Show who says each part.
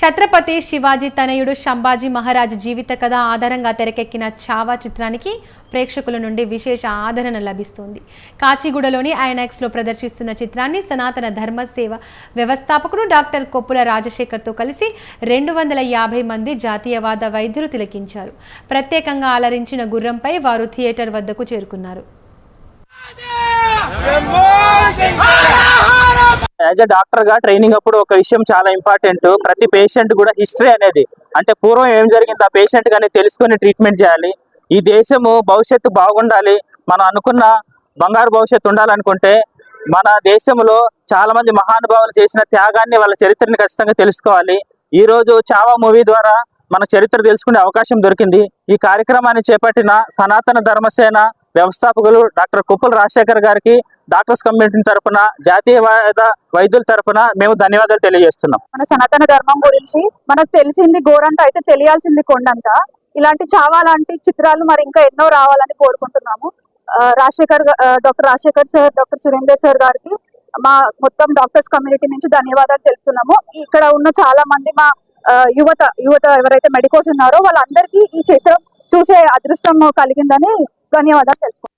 Speaker 1: ఛత్రపతి శివాజీ తనయుడు శంభాజీ మహారాజ్ జీవిత కథ ఆధారంగా తెరకెక్కిన చావా చిత్రానికి ప్రేక్షకుల నుండి విశేష ఆదరణ లభిస్తోంది. కాచిగూడలోని ఐనాక్స్లో ప్రదర్శిస్తున్న చిత్రాన్ని సనాతన ధర్మ సేవ వ్యవస్థాపకుడు డాక్టర్ కొప్పుల రాజశేఖర్తో కలిసి రెండు వందల యాభై మంది జాతీయవాద వైద్యులు తిలకించారు. ప్రత్యేకంగా అలరించిన గుర్రంపై వారు థియేటర్ వద్దకు చేరుకున్నారు.
Speaker 2: యాజ్ అ డాక్టర్గా ట్రైనింగ్ అప్పుడు ఒక విషయం చాలా ఇంపార్టెంట్. ప్రతి పేషెంట్ కూడా హిస్టరీ అనేది అంటే పూర్వం ఏం జరిగింది ఆ పేషెంట్ కానీ తెలుసుకొని ట్రీట్మెంట్ చేయాలి. ఈ దేశము భవిష్యత్తు బాగుండాలి. మనం అనుకున్న బంగారు భవిష్యత్తు ఉండాలనుకుంటే మన దేశంలో చాలా మంది మహానుభావులు చేసిన త్యాగాన్ని వాళ్ళ చరిత్రని ఖచ్చితంగా తెలుసుకోవాలి. ఈ రోజు చావా మూవీ ద్వారా మన చరిత్ర తెలుసుకునే అవకాశం దొరికింది. ఈ కార్యక్రమాన్ని చేపట్టిన సనాతన ధర్మసేన వ్యవస్థాపకులు డాక్టర్ కుప్పల రాజశేఖర్ గారికి డాక్టర్స్ కమ్యూనిటీ తరపున జాతీయవాద వైద్యుల తరపున మేము ధన్యవాదాలు తెలియజేస్తున్నాం.
Speaker 3: మన సనాతన ధర్మం గురించి మనకు తెలిసింది గోరంట అయితే తెలియాల్సింది కొండంత ఇలాంటి చావా లాంటి చిత్రాలు మరి ఇంకా ఎన్నో రావాలని కోరుకుంటున్నాము. Rajasekhar doctor Rajasekhar sir doctor Surender sir గారికి మా మొత్తం డాక్టర్స్ కమ్యూనిటీ నుంచి ధన్యవాదాలు తెలుపుతున్నాము. ఇక్కడ ఉన్న చాలా మంది మా యువత యువత ఎవరైతే మెడికోస్ ఉన్నారో వాళ్ళందరికీ ఈ చిత్రం చూసే అదృష్టం కలిగిందని ధన్యవాదాలు తెలుపుతున్నాము